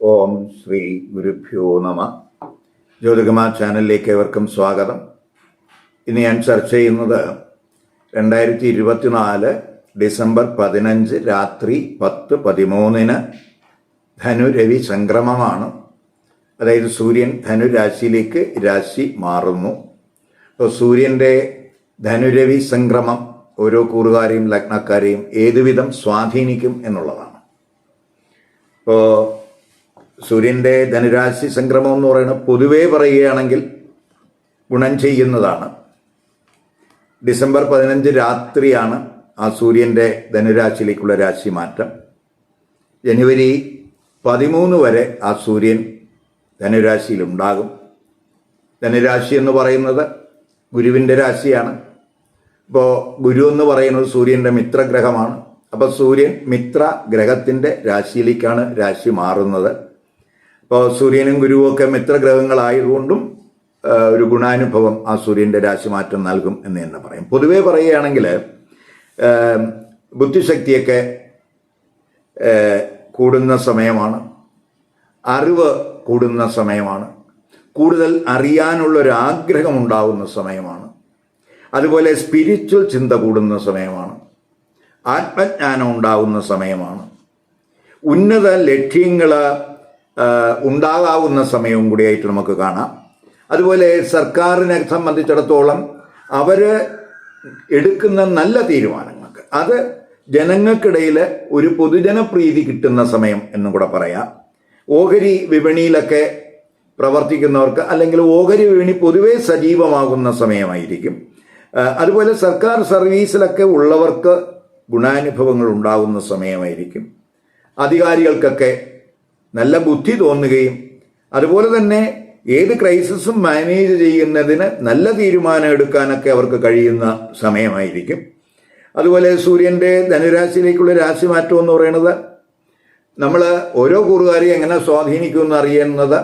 ഓം ശ്രീ ഗുരുഭ്യോ നമ. ജ്യോതികമാ ചാനലിലേക്ക് ഏവർക്കും സ്വാഗതം. ഇന്ന് ഞാൻ ചർച്ച ചെയ്യുന്നത് രണ്ടായിരത്തി ഇരുപത്തിനാല് ഡിസംബർ പതിനഞ്ച് രാത്രി പത്ത് പതിമൂന്നിന് ധനുരവി സംക്രമമാണ്. അതായത് സൂര്യൻ ധനുരാശിയിലേക്ക് രാശി മാറുന്നു. അപ്പോൾ സൂര്യന്റെ ധനുരവി സംക്രമം ഓരോ കൂറുകാരെയും ലഗ്നക്കാരെയും ഏതുവിധം സ്വാധീനിക്കും എന്നുള്ളതാണ്. ഇപ്പോൾ സൂര്യന്റെ ധനുരാശി സംക്രമം എന്ന് പറയുന്നത് പൊതുവേ പറയുകയാണെങ്കിൽ ഗുണം ചെയ്യുന്നതാണ്. ഡിസംബർ പതിനഞ്ച് രാത്രിയാണ് ആ സൂര്യന്റെ ധനുരാശിയിലേക്കുള്ള രാശി മാറ്റം. ജനുവരി പതിമൂന്ന് വരെ ആ സൂര്യൻ ധനുരാശിയിലുണ്ടാകും. ധനുരാശി എന്ന് പറയുന്നത് ഗുരുവിന്റെ രാശിയാണ്. ഇപ്പോൾ ഗുരു എന്ന് പറയുന്നത് സൂര്യന്റെ മിത്രഗ്രഹമാണ്. അപ്പോൾ സൂര്യൻ മിത്ര ഗ്രഹത്തിന്റെ രാശിയിലേക്കാണ് രാശി മാറുന്നത്. ഇപ്പോൾ സൂര്യനും ഗുരുവും ഒക്കെ മിത്രഗ്രഹങ്ങളായതുകൊണ്ടും ഒരു ഗുണാനുഭവം ആ സൂര്യന്റെ രാശിമാറ്റം നൽകും എന്ന് തന്നെ പറയും. പൊതുവേ പറയുകയാണെങ്കിൽ ബുദ്ധിശക്തിയൊക്കെ കൂടുന്ന സമയമാണ് അറിവ് കൂടുന്ന സമയമാണ് കൂടുതൽ അറിയാനുള്ളൊരാഗ്രഹം ഉണ്ടാകുന്ന സമയമാണ് അതുപോലെ സ്പിരിച്വൽ ചിന്ത കൂടുന്ന സമയമാണ് ആത്മജ്ഞാനം ഉണ്ടാകുന്ന സമയമാണ് ഉന്നത ലക്ഷ്യങ്ങൾ ഉണ്ടാകാവുന്ന സമയവും കൂടിയായിട്ട് നമുക്ക് കാണാം. അതുപോലെ സർക്കാരിനെ സംബന്ധിച്ചിടത്തോളം അവർ എടുക്കുന്ന നല്ല തീരുമാനങ്ങൾക്ക് അത് ജനങ്ങൾക്കിടയിൽ ഒരു പൊതുജനപ്രീതി കിട്ടുന്ന സമയം എന്നും കൂടെ പറയാം. ഓഹരി വിപണിയിലൊക്കെ പ്രവർത്തിക്കുന്നവർക്ക് അല്ലെങ്കിൽ ഓഹരി വിപണി പൊതുവെ സജീവമാകുന്ന സമയമായിരിക്കും. അതുപോലെ സർക്കാർ സർവീസിലൊക്കെ ഉള്ളവർക്ക് ഗുണാനുഭവങ്ങൾ ഉണ്ടാകുന്ന സമയമായിരിക്കും. അധികാരികൾക്കൊക്കെ നല്ല ബുദ്ധി തോന്നുകയും അതുപോലെ തന്നെ ഏത് ക്രൈസിസും മാനേജ് ചെയ്യുന്നതിന് നല്ല തീരുമാനം എടുക്കാനൊക്കെ അവർക്ക് കഴിയുന്ന സമയമായിരിക്കും. അതുപോലെ സൂര്യന്റെ ധനുരാശിയിലേക്കുള്ള രാശി മാറ്റം എന്ന് പറയുന്നത് നമ്മൾ ഓരോ കൂറുകാരെയും എങ്ങനെ സ്വാധീനിക്കുമെന്ന് അറിയുന്നത്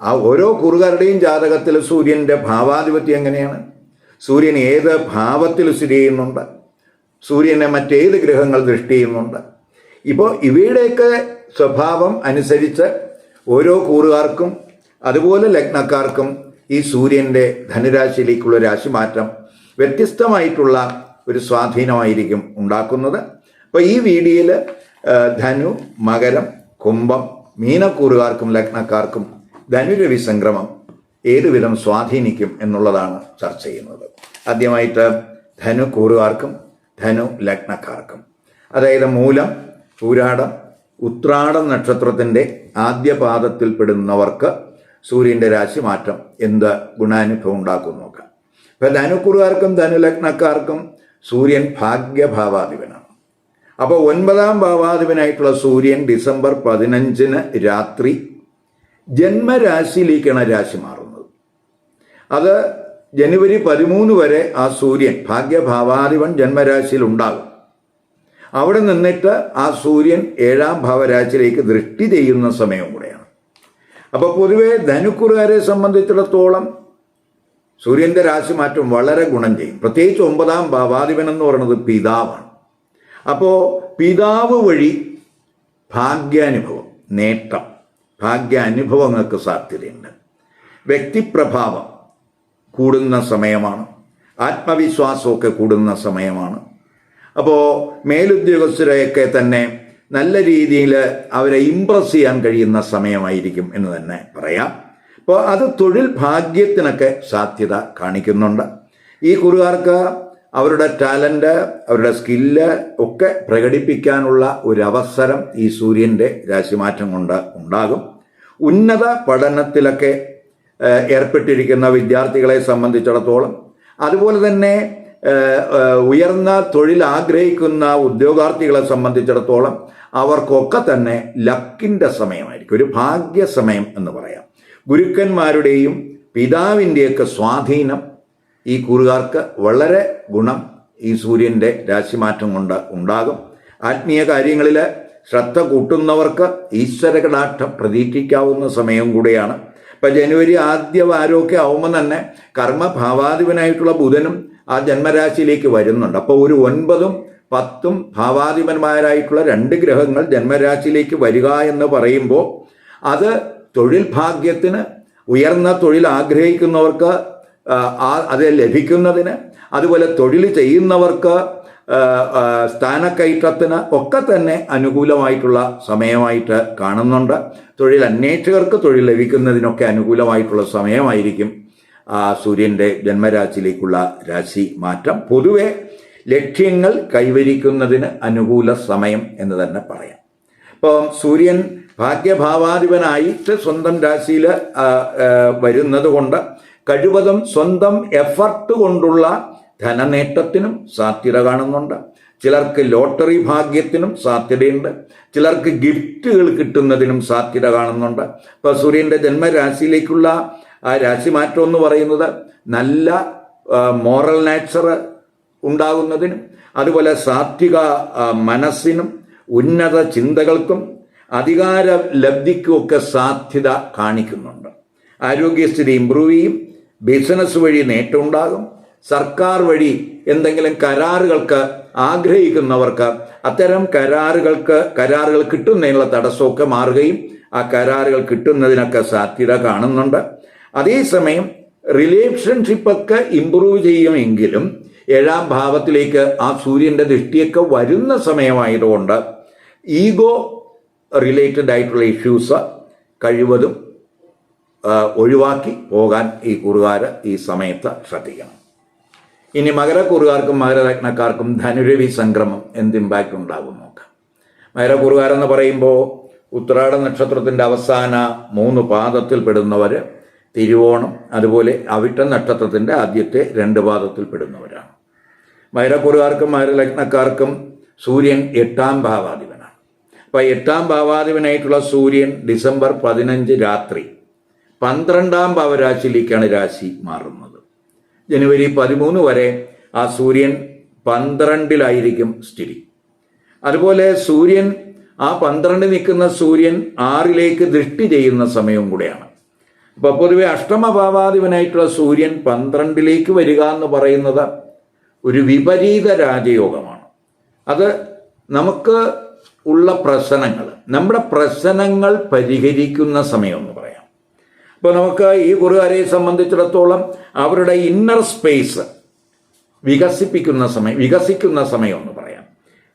ആ ഓരോ കൂറുകാരുടെയും ജാതകത്തിൽ സൂര്യന്റെ ഭാവാധിപത്യം എങ്ങനെയാണ്? സൂര്യൻ ഏത് ഭാവത്തിൽ സ്ഥിതി ചെയ്യുന്നുണ്ട്? സൂര്യനെ മറ്റേത് ഗ്രഹങ്ങൾ ദൃഷ്ടി ചെയ്യുന്നുണ്ട്. ഇപ്പോൾ ഇവയുടെയൊക്കെ സ്വഭാവം അനുസരിച്ച് ഓരോ കൂറുകാർക്കും അതുപോലെ ലഗ്നക്കാർക്കും ഈ സൂര്യന്റെ ധനുരാശിയിലേക്കുള്ള രാശിമാറ്റം വ്യത്യസ്തമായിട്ടുള്ള ഒരു സ്വാധീനമായിരിക്കും ഉണ്ടാക്കുന്നത്. അപ്പോൾ ഈ വീഡിയോയിൽ ധനു മകരം കുംഭം മീനക്കൂറുകാർക്കും ലഗ്നക്കാർക്കും ധനുരവി സംക്രമം ഏതുവിധം സ്വാധീനിക്കും എന്നുള്ളതാണ് ചർച്ച ചെയ്യുന്നത്. ആദ്യമായിട്ട് ധനു കൂറുകാർക്കും ധനു ലഗ്നക്കാർക്കും. അതായത് മൂലം പൂരാടം ഉത്രാടം നക്ഷത്രത്തിന്റെ ആദ്യ പാദത്തിൽപ്പെടുന്നവർക്ക് സൂര്യന്റെ രാശി മാറ്റം എന്ത് ഗുണാനുഭവം ഉണ്ടാക്കും നോക്കാം. ഇപ്പം ധനുക്കുറുകാർക്കും ധനുലഗ്നക്കാർക്കും സൂര്യൻ ഭാഗ്യഭാവാധിപനാണ്. അപ്പോൾ ഒൻപതാം ഭാവാധിപനായിട്ടുള്ള സൂര്യൻ ഡിസംബർ പതിനഞ്ചിന് രാത്രി ജന്മരാശിയിലേക്കാണ് രാശി മാറുന്നത്. അത് ജനുവരി പതിമൂന്ന് വരെ ആ സൂര്യൻ ഭാഗ്യഭാവാധിപൻ ജന്മരാശിയിൽ ഉണ്ടാകും. അവിടെ നിന്നിട്ട് ആ സൂര്യൻ ഏഴാം ഭാവരാശിയിലേക്ക് ദൃഷ്ടി ചെയ്യുന്ന സമയം കൂടെയാണ്. അപ്പോൾ പൊതുവെ ധനുക്കുറുകാരെ സംബന്ധിച്ചിടത്തോളം സൂര്യന്റെ രാശിമാറ്റം വളരെ ഗുണം ചെയ്യും. പ്രത്യേകിച്ച് ഒമ്പതാം ഭാവാധിപൻ എന്ന് പറയുന്നത് പിതാവാണ്. അപ്പോൾ പിതാവ് വഴി ഭാഗ്യാനുഭവം നേട്ടം ഭാഗ്യാനുഭവങ്ങൾക്ക് സാധ്യതയുണ്ട്. വ്യക്തിപ്രഭാവം കൂടുന്ന സമയമാണ്. ആത്മവിശ്വാസമൊക്കെ കൂടുന്ന സമയമാണ്. അപ്പോൾ മേലുദ്യോഗസ്ഥരെയൊക്കെ തന്നെ നല്ല രീതിയിൽ അവരെ ഇമ്പ്രസ് ചെയ്യാൻ കഴിയുന്ന സമയമായിരിക്കും എന്ന് തന്നെ പറയാം. അപ്പോൾ അത് തൊഴിൽ ഭാഗ്യത്തിനൊക്കെ സാധ്യത കാണിക്കുന്നുണ്ട്. ഈ കുറുകാർക്ക് അവരുടെ ടാലന്റ് അവരുടെ സ്കില്ല് ഒക്കെ പ്രകടിപ്പിക്കാനുള്ള ഒരു അവസരം ഈ സൂര്യന്റെ രാശിമാറ്റം കൊണ്ട് ഉണ്ടാകും. ഉന്നത പഠനത്തിലൊക്കെ ഏർപ്പെട്ടിരിക്കുന്ന വിദ്യാർത്ഥികളെ സംബന്ധിച്ചിടത്തോളം അതുപോലെ തന്നെ ഉയർന്ന തൊഴിൽ ആഗ്രഹിക്കുന്ന ഉദ്യോഗാർത്ഥികളെ സംബന്ധിച്ചിടത്തോളം അവർക്കൊക്കെ തന്നെ ലക്കിന്റെ സമയമായിരിക്കും ഒരു ഭാഗ്യ സമയം എന്ന് പറയാം. ഗുരുക്കന്മാരുടെയും പിതാവിന്റെയൊക്കെ സ്വാധീനം ഈ കൂറുകാർക്ക് വളരെ ഗുണം ഈ സൂര്യന്റെ രാശിമാറ്റം കൊണ്ട് ഉണ്ടാകും. ആത്മീയ കാര്യങ്ങളിൽ ശ്രദ്ധ കൂട്ടുന്നവർക്ക് ഈശ്വരകടാഠം പ്രതീക്ഷിക്കാവുന്ന സമയം കൂടിയാണ്. ഇപ്പം ജനുവരി ആദ്യ വാരമൊക്കെ ആവുമ്പോൾ തന്നെ കർമ്മഭാവാധിപനായിട്ടുള്ള ബുധനും ആ ജന്മരാശിയിലേക്ക് വരുന്നുണ്ട്. അപ്പോൾ ഒരു ഒൻപതും പത്തും ഭാവാധിപന്മാരായിട്ടുള്ള രണ്ട് ഗ്രഹങ്ങൾ ജന്മരാശിയിലേക്ക് വരിക എന്ന് പറയുമ്പോൾ അത് തൊഴിൽ ഭാഗ്യത്തിന് ഉയർന്ന തൊഴിൽ ആഗ്രഹിക്കുന്നവർക്ക് അത് ലഭിക്കുന്നതിന് അതുപോലെ തൊഴിൽ ചെയ്യുന്നവർക്ക് സ്ഥാനക്കയറ്റത്തിന് ഒക്കെ തന്നെ അനുകൂലമായിട്ടുള്ള സമയമായിട്ട് കാണുന്നുണ്ട്. തൊഴിൽ അന്വേഷകർക്ക് തൊഴിൽ ലഭിക്കുന്നതിനൊക്കെ അനുകൂലമായിട്ടുള്ള സമയമായിരിക്കും. ആ സൂര്യന്റെ ജന്മരാശിയിലേക്കുള്ള രാശി മാറ്റം പൊതുവെ ലക്ഷ്യങ്ങൾ കൈവരിക്കുന്നതിന് അനുകൂല സമയം എന്ന് തന്നെ പറയാം. ഇപ്പോൾ സൂര്യൻ ഭാഗ്യഭാവാധിപനായിട്ട് സ്വന്തം രാശിയിൽ വരുന്നത് കൊണ്ട് കഴിവതും സ്വന്തം എഫർട്ട് കൊണ്ടുള്ള ധനനേട്ടത്തിനും സാധ്യത കാണുന്നുണ്ട്. ചിലർക്ക് ലോട്ടറി ഭാഗ്യത്തിനും സാധ്യതയുണ്ട്. ചിലർക്ക് ഗിഫ്റ്റുകൾ കിട്ടുന്നതിനും സാധ്യത കാണുന്നുണ്ട്. ഇപ്പോൾ സൂര്യന്റെ ജന്മരാശിയിലേക്കുള്ള ആ രാശിമാറ്റം എന്ന് പറയുന്നത് നല്ല മോറൽ നാച്ചർ ഉണ്ടാകുന്നതിനും അതുപോലെ സാത്വിക മനസ്സിനും ഉന്നത ചിന്തകൾക്കും അധികാര ലബ്ധിക്കുമൊക്കെ സാധ്യത കാണിക്കുന്നുണ്ട്. ആരോഗ്യസ്ഥിതി ഇമ്പ്രൂവ് ചെയ്യും ബിസിനസ് വഴി നേട്ടമുണ്ടാകും സർക്കാർ വഴി എന്തെങ്കിലും കരാറുകൾക്ക് ആഗ്രഹിക്കുന്നവർക്ക് അത്തരം കരാറുകൾക്ക് കരാറുകൾ കിട്ടുന്നതിനുള്ള തടസ്സമൊക്കെ മാറുകയും ആ കരാറുകൾ കിട്ടുന്നതിനൊക്കെ സാധ്യത കാണുന്നുണ്ട്. അതേസമയം റിലേഷൻഷിപ്പൊക്കെ ഇമ്പ്രൂവ് ചെയ്യുമെങ്കിലും ഏഴാം ഭാവത്തിലേക്ക് ആ സൂര്യന്റെ ദൃഷ്ടിയൊക്കെ വരുന്ന സമയമായതുകൊണ്ട് ഈഗോ റിലേറ്റഡ് ആയിട്ടുള്ള ഇഷ്യൂസ് കഴിവതും ഒഴിവാക്കി പോകാൻ ഈ കുറുകാർ ഈ സമയത്ത് ശ്രദ്ധിക്കണം. ഇനി മകരക്കുറുകാർക്കും മകരരത്നക്കാർക്കും ധനുരവി സംക്രമം എന്ത് ഇമ്പാക്റ്റ് ഉണ്ടാകും നോക്കാം. മകരക്കുറുകാരെന്ന് പറയുമ്പോൾ ഉത്രാട നക്ഷത്രത്തിന്റെ അവസാന മൂന്ന് പാദത്തിൽ പെടുന്നവർ തിരുവോണം അതുപോലെ അവിട്ട നക്ഷത്രത്തിന്റെ ആദ്യത്തെ രണ്ട് പാദത്തിൽപ്പെടുന്നവരാണ്. പെടുന്നവരാണ് മൈരലഗ്നക്കാർക്കും സൂര്യൻ എട്ടാം ഭാവാധിപനാണ്. അപ്പോൾ എട്ടാം ഭാവാധിപനായിട്ടുള്ള സൂര്യൻ ഡിസംബർ പതിനഞ്ച് രാത്രി പന്ത്രണ്ടാം ഭാവരാശിയിലേക്കാണ് രാശി മാറുന്നത്. ജനുവരി പതിമൂന്ന് വരെ ആ സൂര്യൻ പന്ത്രണ്ടിലായിരിക്കും സ്ഥിതി. അതുപോലെ സൂര്യൻ ആ പന്ത്രണ്ട് നിൽക്കുന്ന സൂര്യൻ ആറിലേക്ക് ദൃഷ്ടി ചെയ്യുന്ന സമയവും കൂടെയാണ്. അപ്പോൾ പൊതുവെ അഷ്ടമഭാവാധിപനായിട്ടുള്ള സൂര്യൻ പന്ത്രണ്ടിലേക്ക് വരിക എന്ന് പറയുന്നത് ഒരു വിപരീത രാജയോഗമാണ്. അത് നമുക്ക് ഉള്ള പ്രശ്നങ്ങൾ നമ്മുടെ പ്രശ്നങ്ങൾ പരിഹരിക്കുന്ന സമയം എന്ന് പറയാം. ഇപ്പോൾ നമുക്ക് ഈ കുറുകാരെ സംബന്ധിച്ചിടത്തോളം അവരുടെ ഇന്നർ സ്പേസ് വികസിപ്പിക്കുന്ന സമയം വികസിക്കുന്ന സമയം എന്ന് പറയാം.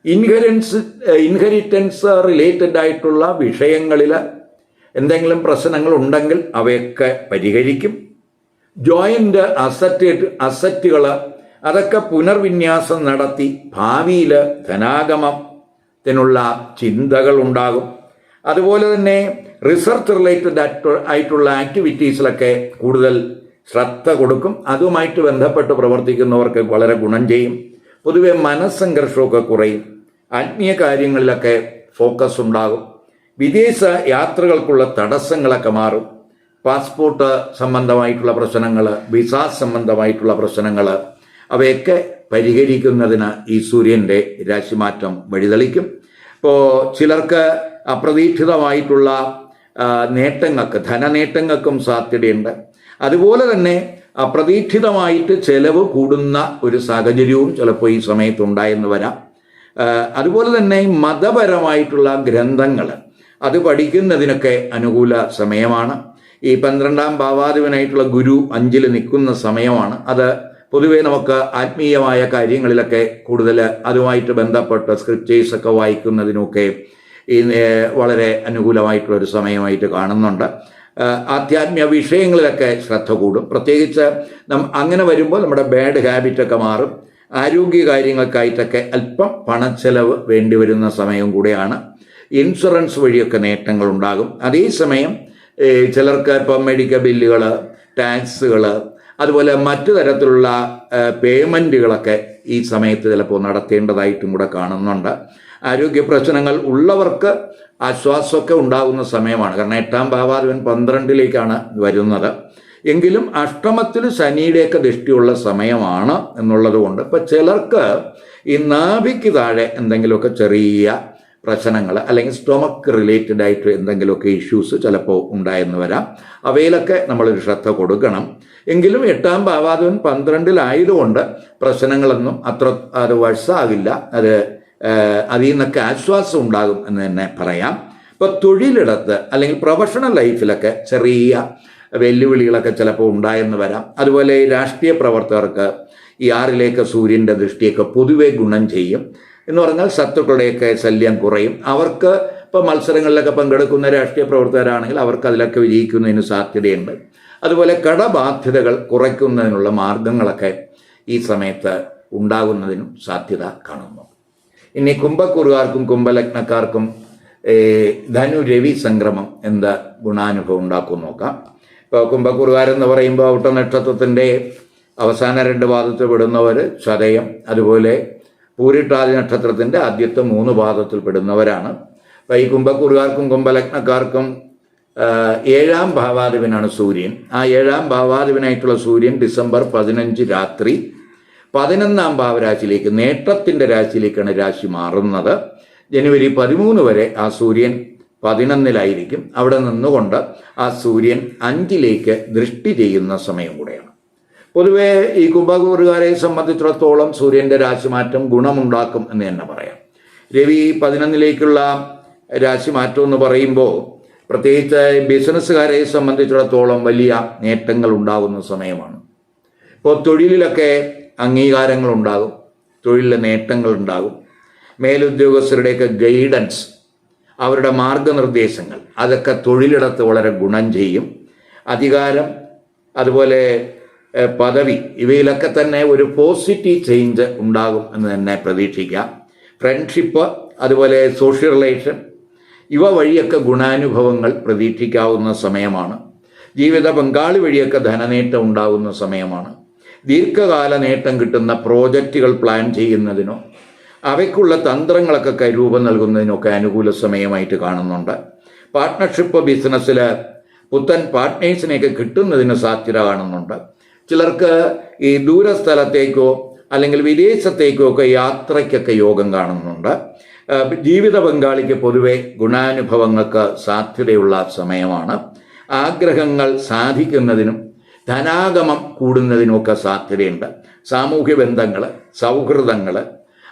ഇൻഹെറിൻസ് ഇൻഹെറിറ്റൻസ് റിലേറ്റഡ് ആയിട്ടുള്ള വിഷയങ്ങളിൽ എന്തെങ്കിലും പ്രശ്നങ്ങൾ ഉണ്ടെങ്കിൽ അവയൊക്കെ പരിഹരിക്കും. ജോയിന്റ് അസറ്റ് അസറ്റുകൾ അതൊക്കെ പുനർവിന്യാസം നടത്തി ഭാവിയിൽ ധനാഗമത്തിനുള്ള ചിന്തകൾ ഉണ്ടാകും. അതുപോലെ തന്നെ റിസർച്ച് റിലേറ്റഡ് ആയിട്ടുള്ള ആക്ടിവിറ്റീസിലൊക്കെ കൂടുതൽ ശ്രദ്ധ കൊടുക്കും. അതുമായിട്ട് ബന്ധപ്പെട്ട് പ്രവർത്തിക്കുന്നവർക്ക് വളരെ ഗുണം ചെയ്യും. പൊതുവെ മനസ്സംഘർഷമൊക്കെ കുറയും. ആത്മീയ കാര്യങ്ങളിലൊക്കെ ഫോക്കസ് ഉണ്ടാകും. വിദേശ യാത്രകൾക്കുള്ള തടസ്സങ്ങളൊക്കെ മാറും. പാസ്പോർട്ട് സംബന്ധമായിട്ടുള്ള പ്രശ്നങ്ങൾ വിസ സംബന്ധമായിട്ടുള്ള പ്രശ്നങ്ങൾ അവയൊക്കെ പരിഹരിക്കുന്നതിന് ഈ സൂര്യന്റെ രാശിമാറ്റം വഴിതെളിക്കും. ഇപ്പോൾ ചിലർക്ക് അപ്രതീക്ഷിതമായിട്ടുള്ള നേട്ടങ്ങൾക്ക് ധനനേട്ടങ്ങൾക്കും സാധ്യതയുണ്ട്. അതുപോലെ തന്നെ അപ്രതീക്ഷിതമായിട്ട് ചെലവ് കൂടുന്ന ഒരു സാഹചര്യവും ചിലപ്പോൾ ഈ സമയത്ത് ഉണ്ടായെന്ന് വരാം. അതുപോലെ തന്നെ മതപരമായിട്ടുള്ള ഗ്രന്ഥങ്ങൾ അത് പഠിക്കുന്നതിനൊക്കെ അനുകൂല സമയമാണ്. ഈ പന്ത്രണ്ടാം ഭാവാധിപനായിട്ടുള്ള ഗുരു അഞ്ചിൽ നിൽക്കുന്ന സമയമാണ്. അത് പൊതുവേ നമുക്ക് ആത്മീയമായ കാര്യങ്ങളിലൊക്കെ കൂടുതൽ അതുമായിട്ട് ബന്ധപ്പെട്ട സ്ക്രിപ്റ്റേഴ്സ് ഒക്കെ വായിക്കുന്നതിനൊക്കെ ഈ വളരെ അനുകൂലമായിട്ടുള്ള ഒരു സമയമായിട്ട് കാണുന്നുണ്ട്. ആധ്യാത്മിക വിഷയങ്ങളിലൊക്കെ ശ്രദ്ധ കൂടും. പ്രത്യേകിച്ച് നം അങ്ങനെ വരുമ്പോൾ നമ്മുടെ ബാഡ് ഹാബിറ്റൊക്കെ മാറും. ആരോഗ്യ കാര്യങ്ങൾക്കായിട്ടൊക്കെ അല്പം പണച്ചെലവ് വേണ്ടി വരുന്ന സമയം കൂടെയാണ്. ഇൻഷുറൻസ് വഴിയൊക്കെ നേട്ടങ്ങൾ ഉണ്ടാകും അതേസമയം ചിലർക്ക് ഇപ്പം മെഡിക്കൽ ബില്ലുകൾ ടാക്സുകൾ അതുപോലെ മറ്റു തരത്തിലുള്ള പേയ്മെന്റുകളൊക്കെ ഈ സമയത്ത് ചിലപ്പോൾ നടത്തേണ്ടതായിട്ടും കൂടെ കാണുന്നുണ്ട്. ആരോഗ്യ പ്രശ്നങ്ങൾ ഉള്ളവർക്ക് ആശ്വാസമൊക്കെ ഉണ്ടാകുന്ന സമയമാണ്. കാരണം എട്ടാം ഭാവാധിപൻ പന്ത്രണ്ടിലേക്കാണ് വരുന്നത്. എങ്കിലും അഷ്ടമത്തിൽ ശനിയുടെയൊക്കെ ദൃഷ്ടിയുള്ള സമയമാണ് എന്നുള്ളത് കൊണ്ട് ഇപ്പം ചിലർക്ക് ഈ നാഭിക്ക് താഴെ എന്തെങ്കിലുമൊക്കെ ചെറിയ പ്രശ്നങ്ങൾ അല്ലെങ്കിൽ സ്റ്റൊമക്ക് റിലേറ്റഡ് ആയിട്ട് എന്തെങ്കിലുമൊക്കെ ഇഷ്യൂസ് ചിലപ്പോൾ ഉണ്ടായെന്ന് വരാം. അവയിലൊക്കെ നമ്മളൊരു ശ്രദ്ധ കൊടുക്കണം. എങ്കിലും എട്ടാം ഭാവാധിപൻ പന്ത്രണ്ടിലായതുകൊണ്ട് പ്രശ്നങ്ങളൊന്നും അത്ര അത് വഴ്സാകില്ല അത് അതിൽ നിന്നൊക്കെ ആശ്വാസം ഉണ്ടാകും എന്ന് തന്നെ പറയാം. ഇപ്പോൾ തൊഴിലിടത്ത് അല്ലെങ്കിൽ പ്രൊഫഷണൽ ലൈഫിലൊക്കെ ചെറിയ വെല്ലുവിളികളൊക്കെ ചിലപ്പോൾ ഉണ്ടായെന്ന് വരാം. അതുപോലെ രാഷ്ട്രീയ പ്രവർത്തകർക്ക് ഈ ആറിലേക്ക് സൂര്യന്റെ ദൃഷ്ടിയൊക്കെ പൊതുവെ ഗുണം ചെയ്യും. എന്ന് പറഞ്ഞാൽ ശത്രുക്കളുടെയൊക്കെ ശല്യം കുറയും. അവർക്ക് ഇപ്പോൾ മത്സരങ്ങളിലൊക്കെ പങ്കെടുക്കുന്ന രാഷ്ട്രീയ പ്രവർത്തകരാണെങ്കിൽ അവർക്ക് അതിലൊക്കെ വിജയിക്കുന്നതിന് സാധ്യതയുണ്ട്. അതുപോലെ കടബാധ്യതകൾ കുറയ്ക്കുന്നതിനുള്ള മാർഗങ്ങളൊക്കെ ഈ സമയത്ത് ഉണ്ടാകുന്നതിനും സാധ്യത കാണുന്നു. ഇനി കുംഭക്കുറുകാർക്കും കുംഭലഗ്നക്കാർക്കും ധനു രവി സംക്രമം എന്താ ഗുണാനുഭവം ഉണ്ടാക്കും നോക്കാം. ഇപ്പോൾ കുംഭക്കുറുകാരെന്ന് പറയുമ്പോൾ ഔട്ട നക്ഷത്രത്തിന്റെ അവസാന രണ്ട് പാദത്തിൽ വിടുന്നവർ ചതയം അതുപോലെ പൂരിട്ടാതി നക്ഷത്രത്തിന്റെ ആദ്യത്തെ മൂന്ന് പാദത്തിൽ പെടുന്നവരാണ്. അപ്പോൾ ഈ കുംഭക്കുറുകാർക്കും കുംഭലഗ്നക്കാർക്കും ഏഴാം ഭാവാധിപനാണ് സൂര്യൻ. ആ ഏഴാം ഭാവാധിപനായിട്ടുള്ള സൂര്യൻ ഡിസംബർ പതിനഞ്ച് രാത്രി പതിനൊന്നാം ഭാവരാശിയിലേക്ക് നേട്ടത്തിന്റെ രാശിയിലേക്കാണ് രാശി മാറുന്നത്. ജനുവരി പതിമൂന്ന് വരെ ആ സൂര്യൻ പതിനൊന്നിലായിരിക്കും. അവിടെ നിന്നുകൊണ്ട് ആ സൂര്യൻ അഞ്ചിലേക്ക് ദൃഷ്ടി ചെയ്യുന്ന സമയം കൂടെയാണ്. പൊതുവെ ഈ കുംഭകൂറുകാരെ സംബന്ധിച്ചിടത്തോളം സൂര്യന്റെ രാശിമാറ്റം ഗുണമുണ്ടാക്കും എന്ന് തന്നെ പറയാം. രവി പതിനൊന്നിലേക്കുള്ള രാശിമാറ്റം എന്ന് പറയുമ്പോൾ പ്രത്യേകിച്ച് ബിസിനസ്സുകാരെ സംബന്ധിച്ചിടത്തോളം വലിയ നേട്ടങ്ങൾ ഉണ്ടാകുന്ന സമയമാണ്. ഇപ്പോൾ തൊഴിലിലൊക്കെ അംഗീകാരങ്ങൾ ഉണ്ടാകും തൊഴിലിലെ നേട്ടങ്ങൾ ഉണ്ടാകും മേലുദ്യോഗസ്ഥരുടെയൊക്കെ ഗൈഡൻസ് അവരുടെ മാർഗനിർദ്ദേശങ്ങൾ അതൊക്കെ തൊഴിലിടത്ത് വളരെ ഗുണം ചെയ്യും. അധികാരം അതുപോലെ പദവി. ഇവയിലൊക്കെ തന്നെ ഒരു പോസിറ്റീവ് ചേഞ്ച് ഉണ്ടാകും എന്ന് തന്നെ പ്രതീക്ഷിക്കാം. ഫ്രണ്ട്ഷിപ്പ് അതുപോലെ സോഷ്യൽ റിലേഷൻ ഇവ വഴിയൊക്കെ ഗുണാനുഭവങ്ങൾ പ്രതീക്ഷിക്കാവുന്ന സമയമാണ്. ജീവിത പങ്കാളി വഴിയൊക്കെ ധനനേട്ടം ഉണ്ടാകുന്ന സമയമാണ്. ദീർഘകാല നേട്ടം കിട്ടുന്ന പ്രോജക്റ്റുകൾ പ്ലാൻ ചെയ്യുന്നതിനോ അവയ്ക്കുള്ള തന്ത്രങ്ങളൊക്കെ കൈ രൂപം നൽകുന്നതിനൊക്കെ അനുകൂല സമയമായിട്ട് കാണുന്നുണ്ട്. പാർട്ട്ണർഷിപ്പ് ബിസിനസ്സിൽ പുത്തൻ പാർട്ട്നേഴ്സിനെയൊക്കെ കിട്ടുന്നതിന് സാധ്യത കാണുന്നുണ്ട്. ചിലർക്ക് ഈ ദൂരസ്ഥലത്തേക്കോ അല്ലെങ്കിൽ വിദേശത്തേക്കോ ഒക്കെ യാത്രയ്ക്കൊക്കെ യോഗം കാണുന്നുണ്ട്. ജീവിത പങ്കാളിക്ക് പൊതുവെ ഗുണാനുഭവങ്ങൾക്ക് സാധ്യതയുള്ള സമയമാണ്. ആഗ്രഹങ്ങൾ സാധിക്കുന്നതിനും ധനാഗമം കൂടുന്നതിനുമൊക്കെ സാധ്യതയുണ്ട്. സാമൂഹ്യ ബന്ധങ്ങൾ സൗഹൃദങ്ങൾ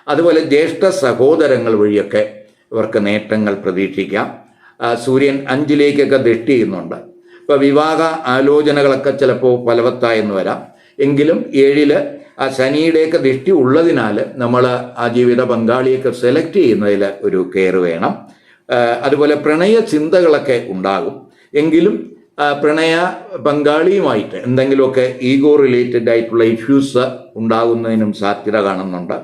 അതുപോലെ ജ്യേഷ്ഠ സഹോദരങ്ങൾ വഴിയൊക്കെ ഇവർക്ക് നേട്ടങ്ങൾ പ്രതീക്ഷിക്കാം. സൂര്യൻ അഞ്ചിലേക്കൊക്കെ ദൃഷ്ടി ചെയ്യുന്നുണ്ട്. ഇപ്പോൾ വിവാഹ ആലോചനകളൊക്കെ ചിലപ്പോൾ ഫലവത്തായെന്ന് വരാം. എങ്കിലും ഏഴിൽ ആ ശനിയുടെയൊക്കെ ദൃഷ്ടി ഉള്ളതിനാൽ നമ്മൾ ആ ജീവിത പങ്കാളിയൊക്കെ സെലക്ട് ചെയ്യുന്നതിൽ ഒരു കെയർ വേണം. അതുപോലെ പ്രണയ ചിന്തകളൊക്കെ ഉണ്ടാകും. എങ്കിലും പ്രണയ പങ്കാളിയുമായിട്ട് എന്തെങ്കിലുമൊക്കെ ഈഗോ റിലേറ്റഡ് ആയിട്ടുള്ള ഇഷ്യൂസ് ഉണ്ടാകുന്നതിനും സാധ്യത കാണുന്നുണ്ട്.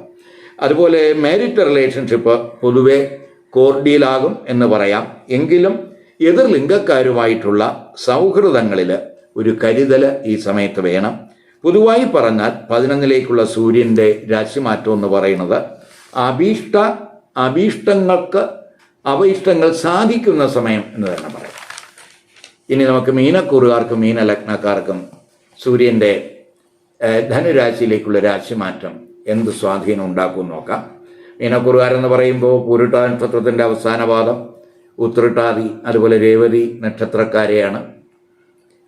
അതുപോലെ മാരിറ്റ് റിലേഷൻഷിപ്പ് പൊതുവെ കോർഡിയലാകും എന്ന് പറയാം. എങ്കിലും എതിർ ലിംഗക്കാരുമായിട്ടുള്ള സൗഹൃദങ്ങളിൽ ഒരു കരുതൽ ഈ സമയത്ത് വേണം. പൊതുവായി പറഞ്ഞാൽ പതിനൊന്നിലേക്കുള്ള സൂര്യന്റെ രാശിമാറ്റം എന്ന് പറയുന്നത് അഭീഷ്ട അഭീഷ്ടങ്ങൾക്ക് അവയിഷ്ടങ്ങൾ സാധിക്കുന്ന സമയം എന്ന് തന്നെ പറയാം. ഇനി നമുക്ക് മീനക്കൂറുകാർക്കും മീനലഗ്നക്കാർക്കും സൂര്യന്റെ ധനുരാശിയിലേക്കുള്ള രാശിമാറ്റം എന്ത് സ്വാധീനം ഉണ്ടാക്കും നോക്കാം. മീനക്കുറുകാരെന്ന് പറയുമ്പോൾ പൂരിട്ട നക്ഷത്രത്തിന്റെ അവസാന പാദം ഉത്രട്ടാതി അതുപോലെ രേവതി നക്ഷത്രക്കാരെയാണ്.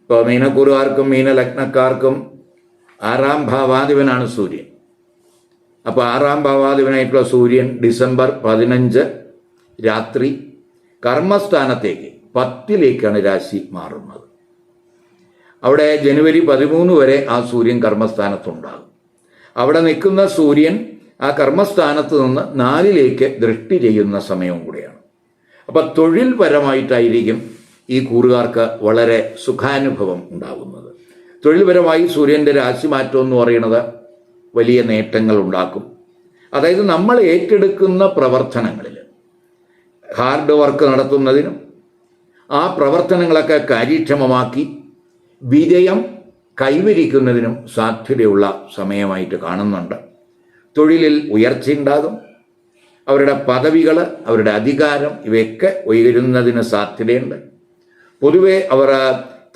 ഇപ്പോൾ മീനക്കുറുകാർക്കും മീനലഗ്നക്കാർക്കും ആറാം ഭാവാധിപനാണ് സൂര്യൻ. അപ്പോൾ ആറാം ഭാവാധിപനായിട്ടുള്ള സൂര്യൻ ഡിസംബർ പതിനഞ്ച് രാത്രി കർമ്മസ്ഥാനത്തേക്ക് പത്തിലേക്കാണ് രാശി മാറുന്നത്. അവിടെ ജനുവരി പതിമൂന്ന് വരെ ആ സൂര്യൻ കർമ്മസ്ഥാനത്തുണ്ടാകും. അവിടെ നിൽക്കുന്ന സൂര്യൻ ആ കർമ്മസ്ഥാനത്ത് നിന്ന് നാലിലേക്ക് ദൃഷ്ടി ചെയ്യുന്ന സമയവും കൂടിയാണ്. അപ്പം തൊഴിൽപരമായിട്ടായിരിക്കും ഈ കൂറുകാർക്ക് വളരെ സുഖാനുഭവം ഉണ്ടാകുന്നത്. തൊഴിൽപരമായി സൂര്യന്റെ രാശിമാറ്റം എന്ന് പറയുന്നത് വലിയ നേട്ടങ്ങൾ ഉണ്ടാക്കും. അതായത് നമ്മൾ ഏറ്റെടുക്കുന്ന പ്രവർത്തനങ്ങളിൽ ഹാർഡ് വർക്ക് നടത്തുന്നതിനും ആ പ്രവർത്തനങ്ങളൊക്കെ കാര്യക്ഷമമാക്കി വിജയം കൈവരിക്കുന്നതിനും സാധ്യതയുള്ള സമയമായിട്ട് കാണുന്നുണ്ട്. തൊഴിലിൽ ഉയർച്ചയുണ്ടാകും. അവരുടെ പദവികൾ അവരുടെ അധികാരം ഇവയൊക്കെ ഉയരുന്നതിന് സാധ്യതയുണ്ട്. പൊതുവെ അവർ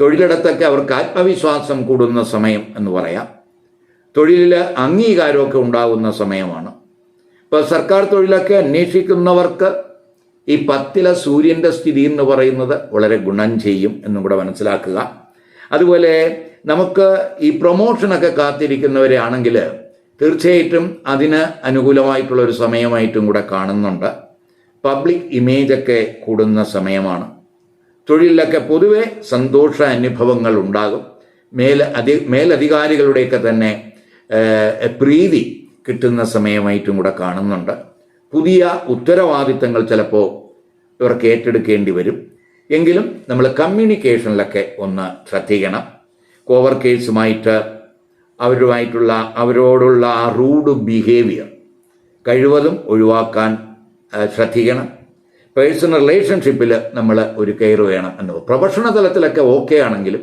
തൊഴിലിടത്തൊക്കെ അവർക്ക് ആത്മവിശ്വാസം കൂടുന്ന സമയം എന്ന് പറയാം. തൊഴിലിൽ അംഗീകാരമൊക്കെ ഉണ്ടാകുന്ന സമയമാണ്. ഇപ്പോൾ സർക്കാർ തൊഴിലൊക്കെ അന്വേഷിക്കുന്നവർക്ക് ഈ പത്തിലെ സൂര്യന്റെ സ്ഥിതി എന്ന് പറയുന്നത് വളരെ ഗുണം ചെയ്യും എന്നും കൂടെ മനസ്സിലാക്കുക. അതുപോലെ നമുക്ക് ഈ പ്രൊമോഷനൊക്കെ കാത്തിരിക്കുന്നവരെ ആണെങ്കിൽ തീർച്ചയായിട്ടും അതിന് അനുകൂലമായിട്ടുള്ള ഒരു സമയമായിട്ടും കൂടെ കാണുന്നുണ്ട്. പബ്ലിക് ഇമേജൊക്കെ കൂടുന്ന സമയമാണ്. തൊഴിലിലൊക്കെ പൊതുവെ സന്തോഷ അനുഭവങ്ങൾ ഉണ്ടാകും. മേൽ അധി മേലധികാരികളുടെയൊക്കെ തന്നെ പ്രീതി കിട്ടുന്ന സമയമായിട്ടും കൂടെ കാണുന്നുണ്ട്. പുതിയ ഉത്തരവാദിത്തങ്ങൾ ചിലപ്പോൾ ഇവർക്ക് ഏറ്റെടുക്കേണ്ടി വരും. എങ്കിലും നമ്മൾ കമ്മ്യൂണിക്കേഷനിലൊക്കെ ഒന്ന് ശ്രദ്ധിക്കണം. കോവർക്കേഴ്സുമായിട്ട് അവരുമായിട്ടുള്ള അവരോടുള്ള ആ റൂഡ് ബിഹേവിയർ കഴിവതും ഒഴിവാക്കാൻ ശ്രദ്ധിക്കണം. പേഴ്സണൽ റിലേഷൻഷിപ്പിൽ നമ്മൾ ഒരു കെയർ വേണം എന്ന് പ്രൊഫഷണൽ തലത്തിലൊക്കെ ഓക്കെ ആണെങ്കിലും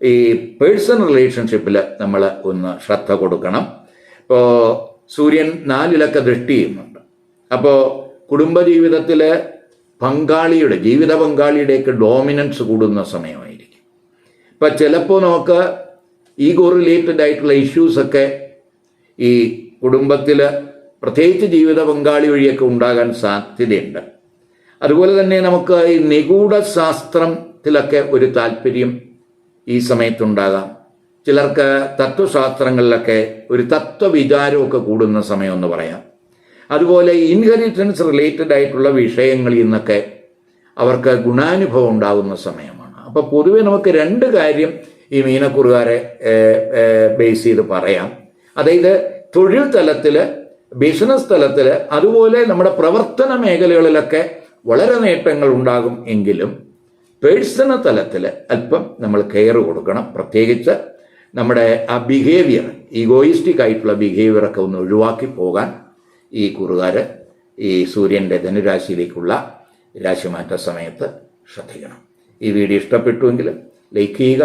ഈ പേഴ്സണൽ റിലേഷൻഷിപ്പിൽ നമ്മൾ ഒന്ന് ശ്രദ്ധ കൊടുക്കണം. ഇപ്പോൾ സൂര്യൻ നാലിലൊക്കെ ദൃഷ്ടി ചെയ്യുന്നുണ്ട്. അപ്പോൾ കുടുംബജീവിതത്തിൽ പങ്കാളിയുടെ ജീവിത പങ്കാളിയുടെയൊക്കെ ഡോമിനൻസ് കൂടുന്ന സമയമായിരിക്കും. ഇപ്പം ചിലപ്പോൾ നമുക്ക് ഈഗോ റിലേറ്റഡ് ആയിട്ടുള്ള ഇഷ്യൂസൊക്കെ ഈ കുടുംബത്തിൽ പ്രത്യേകിച്ച് ജീവിത പങ്കാളി വഴിയൊക്കെ ഉണ്ടാകാൻ സാധ്യതയുണ്ട്. അതുപോലെ തന്നെ നമുക്ക് ഈ നിഗൂഢ ശാസ്ത്രത്തിലൊക്കെ ഒരു താല്പര്യം ഈ സമയത്തുണ്ടാകാം. ചിലർക്ക് തത്വശാസ്ത്രങ്ങളിലൊക്കെ ഒരു തത്വവിചാരമൊക്കെ കൂടുന്ന സമയമെന്ന് പറയാം. അതുപോലെ ഇൻഹെറിറ്റൻസ് റിലേറ്റഡ് ആയിട്ടുള്ള വിഷയങ്ങളിൽ നിന്നൊക്കെ അവർക്ക് ഗുണാനുഭവം ഉണ്ടാകുന്ന സമയമാണ്. അപ്പോൾ പൊതുവെ നമുക്ക് രണ്ട് കാര്യം ഈ മീനക്കുറുകാരെ ബേസ് ചെയ്ത് പറയാം. അതായത് തൊഴിൽ തലത്തിൽ ബിസിനസ് തലത്തിൽ അതുപോലെ നമ്മുടെ പ്രവർത്തന മേഖലകളിലൊക്കെ വളരെ നേട്ടങ്ങൾ ഉണ്ടാകും എങ്കിലും പേഴ്സണൽ തലത്തിൽ അല്പം നമ്മൾ കെയർ കൊടുക്കണം. പ്രത്യേകിച്ച് നമ്മുടെ ആ ബിഹേവിയർ ഈഗോയിസ്റ്റിക് ആയിട്ടുള്ള ബിഹേവിയറൊക്കെ ഒന്ന് ഒഴിവാക്കി പോകാൻ ഈ കുറുകാർ ഈ സൂര്യന്റെ ധനുരാശിയിലേക്കുള്ള രാശിമാറ്റ സമയത്ത് ശ്രദ്ധിക്കണം. ഈ വീഡിയോ ഇഷ്ടപ്പെട്ടുവെങ്കിൽ ലൈക്ക് ചെയ്യുക